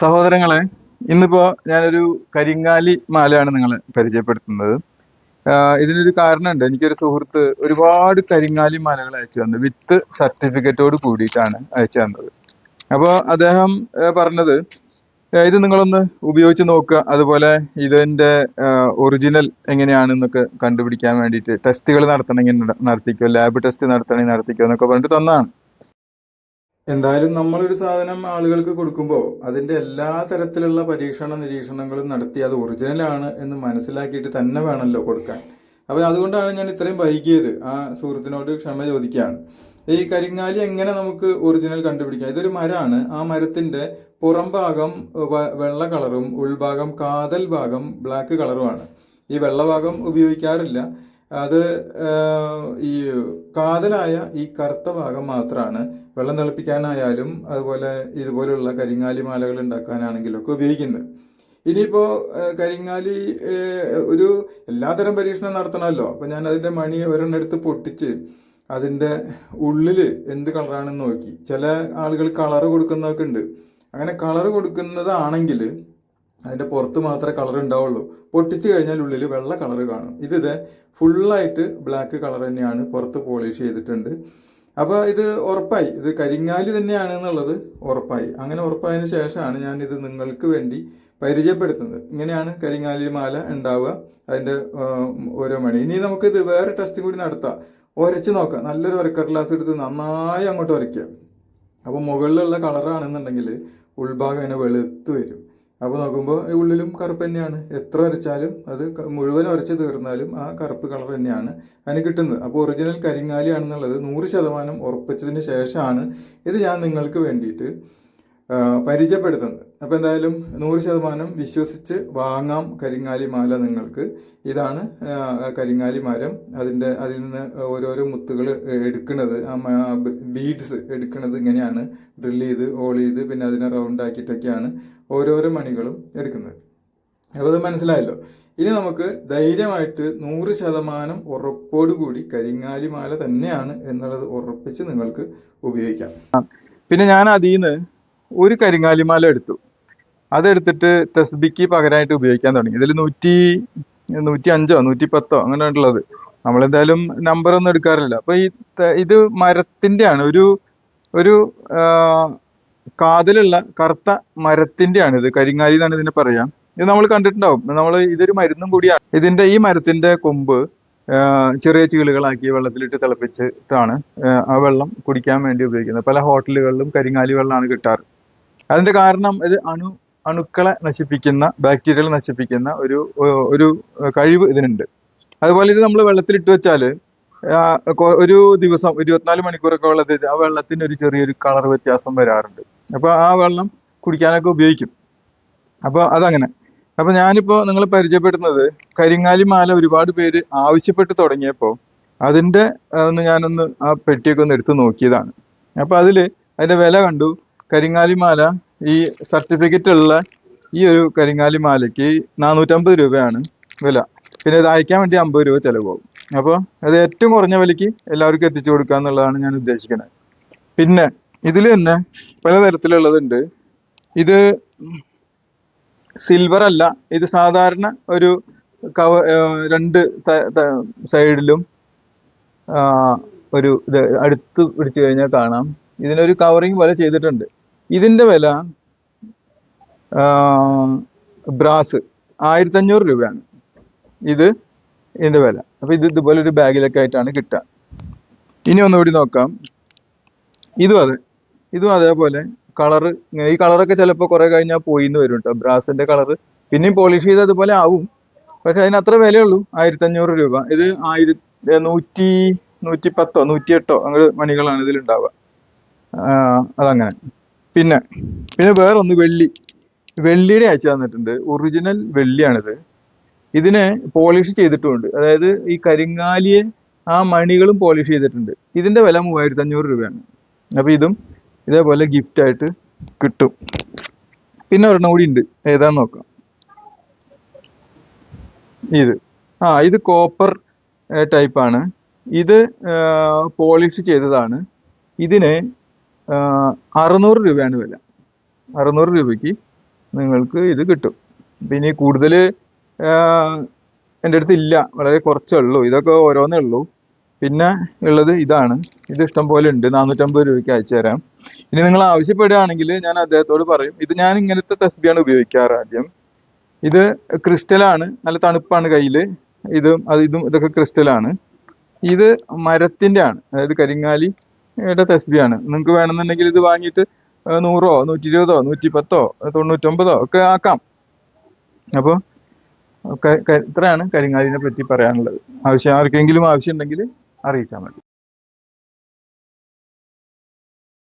സഹോദരങ്ങളെ ഇന്നിപ്പോ ഞാനൊരു കരിങ്കാലി മാലയാണ് നിങ്ങളെ പരിചയപ്പെടുത്തുന്നത്. ഇതിനൊരു കാരണമുണ്ട്. എനിക്കൊരു സുഹൃത്ത് ഒരുപാട് കരിങ്ങാലി മാലകൾ അയച്ചു തന്നു. വിത്ത് സർട്ടിഫിക്കറ്റോട് കൂടിയിട്ടാണ് അയച്ചു തന്നത്. അപ്പോൾ അദ്ദേഹം പറഞ്ഞത് ഇത് നിങ്ങളൊന്ന് ഉപയോഗിച്ച് നോക്കുക. അതുപോലെ ഇതിന്റെ ഒറിജിനൽ എങ്ങനെയാണെന്നൊക്കെ കണ്ടുപിടിക്കാൻ വേണ്ടിയിട്ട് ടെസ്റ്റുകൾ നടത്തണമെങ്കിൽ നടത്തിക്കോ ലാബ് ടെസ്റ്റ് നടത്തണമെങ്കിൽ നടത്തിക്കോ എന്നൊക്കെ പറഞ്ഞിട്ട് തന്നതാണ്. എന്തായാലും നമ്മളൊരു സാധനം ആളുകൾക്ക് കൊടുക്കുമ്പോൾ അതിന്റെ എല്ലാ തരത്തിലുള്ള പരീക്ഷണ നിരീക്ഷണങ്ങളും നടത്തി അത് ഒറിജിനൽ ആണ് എന്ന് മനസ്സിലാക്കിയിട്ട് തന്നെ വേണമല്ലോ കൊടുക്കാൻ. അപ്പോൾ അതുകൊണ്ടാണ് ഞാൻ ഇത്രയും വൈകിയത് ആ സുഹൃത്തിനോട് ക്ഷമ ചോദിക്കുകയാണ്. ഈ കരിങ്ങാലി എങ്ങനെ നമുക്ക് ഒറിജിനൽ കണ്ടുപിടിക്കാം? ഇതൊരു മരമാണ് ആ മരത്തിന്റെ പുറം ഭാഗം വെള്ള കളറും ഉൾഭാഗം കാതൽ ഭാഗം ബ്ലാക്ക് കളറുമാണ്. ഈ വെള്ളഭാഗം ഉപയോഗിക്കാറില്ല. അത് ഈ കാതലായ ഈ കറുത്ത ഭാഗം മാത്രമാണ് വെള്ളം തിളപ്പിക്കാനായാലും അതുപോലെ ഇതുപോലുള്ള കരിങ്ങാലി മാലകൾ ഉണ്ടാക്കാനാണെങ്കിലും ഒക്കെ ഉപയോഗിക്കുന്നത് ഇനിയിപ്പോൾ കരിങ്ങാലി ഒരു എല്ലാത്തരം പരീക്ഷണം നടത്തണമല്ലോ. അപ്പോൾ ഞാൻ അതിന്റെ മണി ഒരെണ്ണം എടുത്ത് പൊട്ടിച്ച് അതിന്റെ ഉള്ളിൽ എന്ത് കളറാണെന്ന് നോക്കി. ചില ആളുകൾ കളർ കൊടുക്കുന്നതൊക്കെ ഉണ്ട്. അങ്ങനെ കളർ കൊടുക്കുന്നതാണെങ്കിൽ അതിന്റെ പുറത്ത് മാത്രമേ കളർ ഉണ്ടാവുള്ളൂ. പൊട്ടിച്ചു കഴിഞ്ഞാൽ ഉള്ളിൽ വെള്ള കളർ കാണും. ഇത് ഇതേ ഫുള്ളായിട്ട് ബ്ലാക്ക് കളർ തന്നെയാണ് പുറത്ത് പോളിഷ് ചെയ്തിട്ടുണ്ട്. അപ്പോൾ ഇത് ഉറപ്പായി. ഇത് കരിങ്ങാലി തന്നെയാണ് എന്നുള്ളത് ഉറപ്പായി. അങ്ങനെ ഉറപ്പായതിനു ശേഷമാണ് ഞാൻ ഇത് നിങ്ങൾക്ക് വേണ്ടി പരിചയപ്പെടുത്തുന്നത്. ഇങ്ങനെയാണ് കരിങ്ങാലി മാല ഉണ്ടാവുക അതിന്റെ ഓരോ മണി. ഇനി നമുക്ക് ഇത് വേറെ ടെസ്റ്റ് കൂടി നടത്താം. ഉരച്ച് നോക്കാം. നല്ലൊരു ഉരക്കടലാസ് എടുത്ത് നന്നായി അങ്ങോട്ട് ഉരയ്ക്കുക അപ്പോൾ മുകളിലുള്ള കളറാണെന്നുണ്ടെങ്കിൽ ഉൾഭാഗം ഇങ്ങനെ വെളുത്ത് വരും. അപ്പോൾ നോക്കുമ്പോൾ ഉള്ളിലും കറുപ്പ് തന്നെയാണ്. എത്ര അരച്ചാലും അത് മുഴുവൻ വരച്ച് തീർന്നാലും ആ കറുപ്പ് കളർ തന്നെയാണ് അതിന് കിട്ടുന്നത്. അപ്പോൾ ഒറിജിനൽ കരിങ്ങാലിയാണെന്നുള്ളത് നൂറ് ശതമാനം ഉറപ്പിച്ചതിന് ശേഷമാണ് ഇത് ഞാൻ നിങ്ങൾക്ക് വേണ്ടിയിട്ട് പരിചയപ്പെടുത്തുന്നത്. അപ്പോൾ എന്തായാലും നൂറ് ശതമാനം വിശ്വസിച്ച് വാങ്ങാം കരിങ്ങാലി മാല നിങ്ങൾക്ക്. ഇതാണ് കരിങ്ങാലി മരം. അതിന്റെ അതിൽ നിന്ന് ഓരോരോ മുത്തുകൾ എടുക്കുന്നത് ബീഡ്സ് എടുക്കുന്നത് ഇങ്ങനെയാണ്. ഡ്രിൽ ചെയ്ത് ഹോൾ ചെയ്ത് പിന്നെ അതിനെ റൗണ്ട് ആക്കിയിട്ടൊക്കെയാണ് ഓരോരോ മണികളും എടുക്കുന്നത്. അപ്പോൾ അത് മനസ്സിലായല്ലോ. ഇനി നമുക്ക് ധൈര്യമായിട്ട് നൂറ് ശതമാനം ഉറപ്പോടുകൂടി കരിങ്ങാലി മാല തന്നെയാണ് എന്നുള്ളത് ഉറപ്പിച്ച് നിങ്ങൾക്ക് ഉപയോഗിക്കാം. പിന്നെ ഞാൻ അതിൽ നിന്ന് ഒരു കരിങ്ങാലിമാല എടുത്തു. അതെടുത്തിട്ട് തസ്ബിക്ക് പകരമായിട്ട് ഉപയോഗിക്കാൻ തുടങ്ങി. ഇതിൽ നൂറ്റി നൂറ്റി അഞ്ചോ നൂറ്റി പത്തോ അങ്ങനെ ഉള്ളത് നമ്മളെന്തായാലും നമ്പർ ഒന്നും എടുക്കാറില്ല അപ്പോൾ ഈ ഇത് മരത്തിന്റെ ആണ് ഒരു ഒരു കാതിലുള്ള കറുത്ത മരത്തിന്റെ ആണ് ഇത്. കരിങ്ങാലി എന്നാണ് ഇതിനെ പറയാം. ഇത് നമ്മൾ കണ്ടിട്ടുണ്ടാവും. നമ്മൾ ഇതൊരു മരുന്നും കൂടിയാണ്. ഇതിന്റെ ഈ മരത്തിന്റെ കൊമ്പ് ചെറിയ ചീളുകളാക്കി വെള്ളത്തിലിട്ട് തിളപ്പിച്ചിട്ടാണ് ആ, വെള്ളം കുടിക്കാൻ വേണ്ടി ഉപയോഗിക്കുന്നത്. പല ഹോട്ടലുകളിലും കരിങ്ങാലി വെള്ളമാണ് കിട്ടാറ്. അതിന്റെ കാരണം ഇത് അണു അണുക്കളെ നശിപ്പിക്കുന്ന ബാക്ടീരിയകൾ നശിപ്പിക്കുന്ന ഒരു ഒരു കഴിവ് ഇതിനുണ്ട്. അതുപോലെ ഇത് നമ്മൾ വെള്ളത്തിലിട്ട് വെച്ചാൽ ഒരു ദിവസം ഇരുപത്തിനാല് മണിക്കൂറൊക്കെ വെള്ളത്തിൽ ആ വെള്ളത്തിന് ഒരു ചെറിയൊരു കളർ വ്യത്യാസം വരാറുണ്ട്. അപ്പൊ ആ വെള്ളം കുടിക്കാനൊക്കെ ഉപയോഗിക്കും. അപ്പോൾ അതങ്ങനെ. അപ്പൊ ഞാനിപ്പോ നിങ്ങളെ പരിചയപ്പെടുത്തുന്നത് കരിങ്ങാലി മാല ഒരുപാട് പേര് ആവശ്യപ്പെട്ട് തുടങ്ങിയപ്പോൾ അതിന്റെ ആ, ഒന്ന് ഞാനൊന്ന് ആ പെട്ടിയൊക്കെ ഒന്ന് എടുത്തു നോക്കിയതാണ്. അപ്പോൾ അതിൽ അതിന്റെ വില കണ്ടു. കരിങ്ങാലി മാല ഈ സർട്ടിഫിക്കറ്റ് ഉള്ള ഈ ഒരു കരിങ്ങാലി മാലയ്ക്ക് നാനൂറ്റമ്പത് രൂപയാണ് വില. പിന്നെ ഇത് അയക്കാൻ വേണ്ടി അമ്പത് രൂപ ചിലവാകും. അപ്പോൾ അത് ഏറ്റവും കുറഞ്ഞ വിലയ്ക്ക് എല്ലാവർക്കും എത്തിച്ചു കൊടുക്കുക എന്നുള്ളതാണ് ഞാൻ ഉദ്ദേശിക്കുന്നത് പിന്നെ ഇതിൽ തന്നെ പലതരത്തിലുള്ളതുണ്ട് ഇത് സിൽവർ അല്ല ഇത് സാധാരണ ഒരു കവ രണ്ട് സൈഡിലും ഒരു ഇത് അടുത്ത് പിടിച്ചു കഴിഞ്ഞാൽ കാണാം. ഇതിനൊരു കവറിങ് പോലെ ചെയ്തിട്ടുണ്ട്. ഇതിന്റെ വില ബ്രാസ് ആയിരത്തി അഞ്ഞൂറ് രൂപയാണ്. ഇത് ഇതിന്റെ വില. അപ്പോൾ ഇത് ഇതുപോലെ ഒരു ബാഗിലൊക്കെ ആയിട്ടാണ് കിട്ടുക. ഇനി ഒന്നുകൂടി നോക്കാം. ഇതും അതെ. ഇതും അതേപോലെ. കളറ് ഈ കളറൊക്കെ ചിലപ്പോൾ കുറെ കഴിഞ്ഞാൽ പോയി എന്ന് വരും കേട്ടോ ബ്രാസിന്റെ കളറ്. പിന്നെയും പോളിഷ് ചെയ്ത് അതുപോലെ ആവും. പക്ഷെ അതിന് അത്ര വിലയുള്ളൂ ആയിരത്തി അഞ്ഞൂറ് രൂപ. ഇത് ആയിരത്തി നൂറ്റി നൂറ്റി പത്തോ നൂറ്റി എട്ടോ അങ്ങനെ മണികളാണ് ഇതിൽ ഉണ്ടാവുക അതങ്ങനെ. പിന്നെ പിന്നെ വേറൊന്ന് വെള്ളി. വെള്ളിയുടെ അയച്ചു തന്നിട്ടുണ്ട്. ഒറിജിനൽ വെള്ളിയാണിത്. ഇതിനെ പോളിഷ് ചെയ്തിട്ടുമുണ്ട് അതായത് ഈ കരിങ്ങാലിയെ ആ മണികളും പോളിഷ് ചെയ്തിട്ടുണ്ട്. ഇതിന്റെ വില മൂവായിരത്തി അഞ്ഞൂറ് രൂപയാണ്. അപ്പൊ ഇതും ഇതേപോലെ ഗിഫ്റ്റ് ആയിട്ട് കിട്ടും. പിന്നെ ഒരെണ്ണം കൂടി ഉണ്ട്. ഏതാന്ന് നോക്കാം. ഇത്. ആ ഇത് കോപ്പർ ടൈപ്പ് ആണ്. ഇത് പോളിഷ് ചെയ്തതാണ്. ഇതിന് അറുന്നൂറ് രൂപയാണ് വില. അറുന്നൂറ് രൂപയ്ക്ക് നിങ്ങൾക്ക് ഇത് കിട്ടും. പിന്നെ കൂടുതൽ എന്റെ അടുത്ത് ഇല്ല. വളരെ കുറച്ചേ ഉള്ളൂ. ഇതൊക്കെ ഓരോന്നേ ഉള്ളൂ. പിന്നെ ഉള്ളത് ഇതാണ്. ഇത് ഇഷ്ടം പോലെ ഉണ്ട്. നാനൂറ്റമ്പത് രൂപയ്ക്ക് അയച്ചു തരാം. ഇനി നിങ്ങൾ ആവശ്യപ്പെടുകയാണെങ്കിൽ ഞാൻ അദ്ദേഹത്തോട് പറയും ഇത് ഞാൻ ഇങ്ങനത്തെ തസ്ബിയാണ് ഉപയോഗിക്കാറ് ആദ്യം. ഇത് ക്രിസ്റ്റലാണ് നല്ല തണുപ്പാണ് കയ്യിൽ ഇതും അത് ഇതും ഇതൊക്കെ ക്രിസ്റ്റലാണ് ഇത് മരത്തിന്റെ ആണ്. അതായത് കരിങ്ങാലിയുടെ തസ്ബിയാണ് നിങ്ങൾക്ക് വേണമെന്നുണ്ടെങ്കിൽ ഇത് വാങ്ങിയിട്ട് നൂറോ നൂറ്റി ഇരുപതോ നൂറ്റി പത്തോ തൊണ്ണൂറ്റൊമ്പതോ ഒക്കെ ആക്കാം. അപ്പോൾ ഇത്രയാണ് കരിങ്ങാലിനെ പറ്റി പറയാനുള്ളത്. ആവശ്യം ആർക്കെങ്കിലും ആവശ്യം ഉണ്ടെങ്കിൽ അറിയിച്ചാൽ മതി.